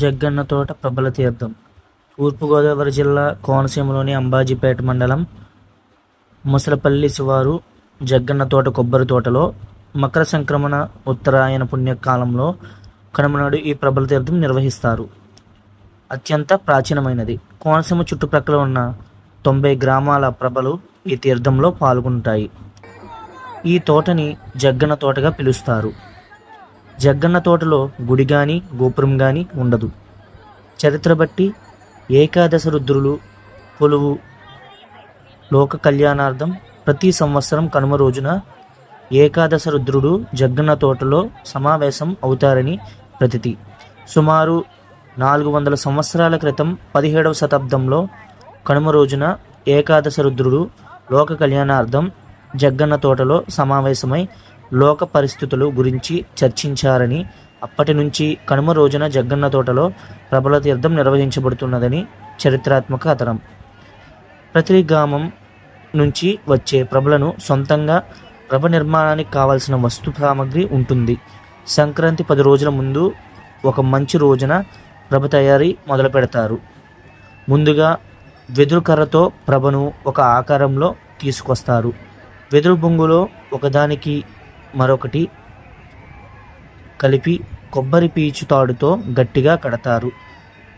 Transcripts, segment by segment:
జగ్గన్న తోట ప్రబల తీర్థం. తూర్పుగోదావరి జిల్లా కోనసీమలోని అంబాజీపేట మండలం ముసలపల్లి శివారు జగ్గన్న తోట కొబ్బరి తోటలో మకర సంక్రమణ ఉత్తరాయణ పుణ్యకాలంలో కనుమనాడు ఈ ప్రబల తీర్థం నిర్వహిస్తారు. అత్యంత ప్రాచీనమైనది. కోనసీమ చుట్టుప్రక్కల ఉన్న తొంభై గ్రామాల ప్రభలు ఈ తీర్థంలో పాల్గొంటాయి. ఈ తోటని జగ్గన్న తోటగా పిలుస్తారు. జగ్గన్న తోటలో గుడి గాని గోపురం గాని ఉండదు. చరిత్ర బట్టి ఏకాదశ రుద్రులు కొలువు లోక కళ్యాణార్థం ప్రతి సంవత్సరం కనుమ రోజున ఏకాదశ రుద్రుడు జగ్గన్న తోటలో సమావేశం అవుతారని ప్రతితి. సుమారు నాలుగు వందల సంవత్సరాల క్రితం పదిహేడవ శతాబ్దంలో కనుమ రోజున ఏకాదశ రుద్రుడు లోక కళ్యాణార్థం జగ్గన్న తోటలో సమావేశమై లోక పరిస్థితులు గురించి చర్చించారని అప్పటి నుంచి కనుమ రోజున జగ్గన్న తోటలో ప్రబల తీర్థం నిర్వహించబడుతున్నదని చరిత్రాత్మక కథనం ప్రతి గ్రామం నుంచి వచ్చే ప్రభలను సొంతంగా ప్రభ నిర్మాణానికి కావలసిన వస్తు సామాగ్రి ఉంటుంది. సంక్రాంతి పది రోజుల ముందు ఒక మంచి రోజున ప్రభ తయారీ మొదలు పెడతారు. ముందుగా వెదురు కర్రతో ప్రభను ఒక ఆకారంలో తీసుకొస్తారు. వెదురు బొంగులో ఒకదానికి మరొకటి కలిపి కొబ్బరి పీచు తాడుతో గట్టిగా కడతారు.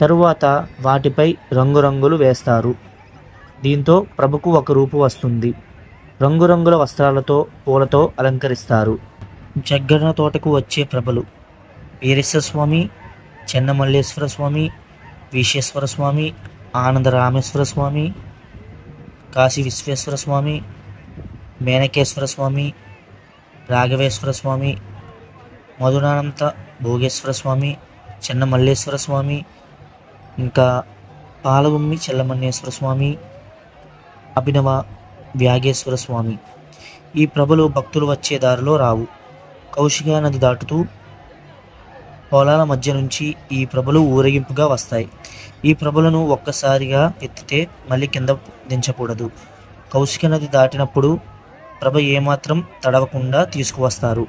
తరువాత వాటిపై రంగురంగులు వేస్తారు. దీంతో ప్రభుకు ఒక రూపు వస్తుంది. రంగురంగుల వస్త్రాలతో పూలతో అలంకరిస్తారు. జగ్గన్న తోటకు వచ్చే ప్రభలు వీరేశ్వర స్వామి చెన్నమల్లేశ్వర స్వామి విశ్వేశ్వర స్వామి ఆనంద రామేశ్వర స్వామి కాశీ విశ్వేశ్వర స్వామి మేనకేశ్వర స్వామి రాఘవేశ్వర స్వామి మధురానంత భోగేశ్వర స్వామి చెన్నమల్లేశ్వర స్వామి ఇంకా పాలగుమ్మి చెల్లమన్నేశ్వర స్వామి అభినవ వ్యాగేశ్వర స్వామి. ఈ ప్రభలు భక్తులు వచ్చే దారిలో రావు. కౌశిక నది దాటుతూ పొలాల మధ్య నుంచి ఈ ప్రభలు ఊరేగింపుగా వస్తాయి. ఈ ప్రభలను ఒక్కసారిగా ఎత్తితే మళ్ళీ కింద దించకూడదు. కౌశిక నది దాటినప్పుడు ప్రభ ఏమాత్రం తడవకుండా తీసుకువస్తారు.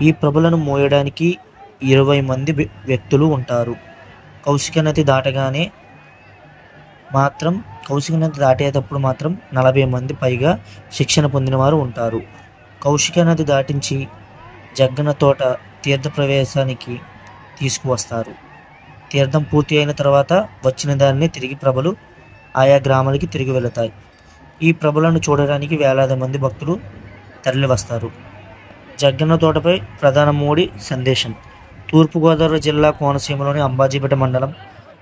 ఈ ప్రభలను మోయడానికి ఇరవై మంది వ్యక్తులు ఉంటారు. కౌశిక నది దాటగానే మాత్రం కౌశిక నది దాటేటప్పుడు మాత్రం నలభై మంది పైగా శిక్షణ పొందిన వారు ఉంటారు. కౌశిక నది దాటించి జగ్గన తోట తీర్థ ప్రవేశానికి తీసుకువస్తారు. తీర్థం పూర్తి అయిన తర్వాత వచ్చిన దాన్ని తిరిగి ప్రభలు ఆయా గ్రామాలకి తిరిగి వెళతాయి. ఈ ప్రభులను చూడడానికి వేలాది మంది భక్తులు తరలివస్తారు. జగ్గన్న తోటపై ప్రధాన మోడీ సందేశం. తూర్పుగోదావరి జిల్లా కోనసీమలోని అంబాజీపేట మండలం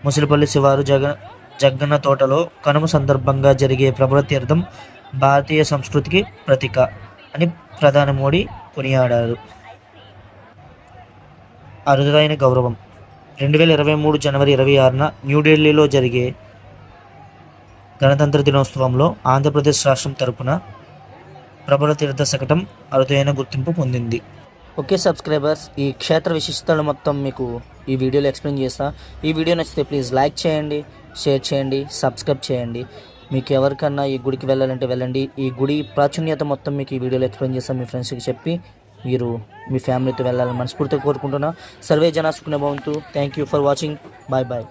ముసిలిపల్లి శివారు జగ జగ్గన్న తోటలో కనుమ సందర్భంగా జరిగే ప్రభుల తీర్థం భారతీయ సంస్కృతికి ప్రతీక అని ప్రధాని మోడీ కొనియాడారు. అరుదైన గౌరవం. రెండు వేల ఇరవై మూడు జనవరి ఇరవై ఆరున న్యూఢిల్లీలో జరిగే గణతంత్ర దినోత్సవంలో ఆంధ్రప్రదేశ్ రాష్ట్రం తరపున ప్రబల తీర్థ శకటం అరుదైన గుర్తింపు పొందింది. ఓకే సబ్స్క్రైబర్స్ ఈ క్షేత్ర విశిష్టతలు మొత్తం మీకు ఈ వీడియోలో ఎక్స్ప్లెయిన్ చేస్తా. ఈ వీడియో నచ్చితే ప్లీజ్ లైక్ చేయండి షేర్ చేయండి సబ్స్క్రైబ్ చేయండి. మీకు ఎవరికన్నా ఈ గుడికి వెళ్ళాలంటే వెళ్ళండి. ఈ గుడి ప్రాచుణ్యత మొత్తం మీకు ఈ వీడియోలో ఎక్స్ప్లెయిన్ చేస్తాను మీ ఫ్రెండ్స్కి చెప్పి మీరు మీ ఫ్యామిలీతో వెళ్ళాలని మనస్ఫూర్తిగా కోరుకుంటున్నా. సర్వే జనా భవంతు. Thank you for watching bye bye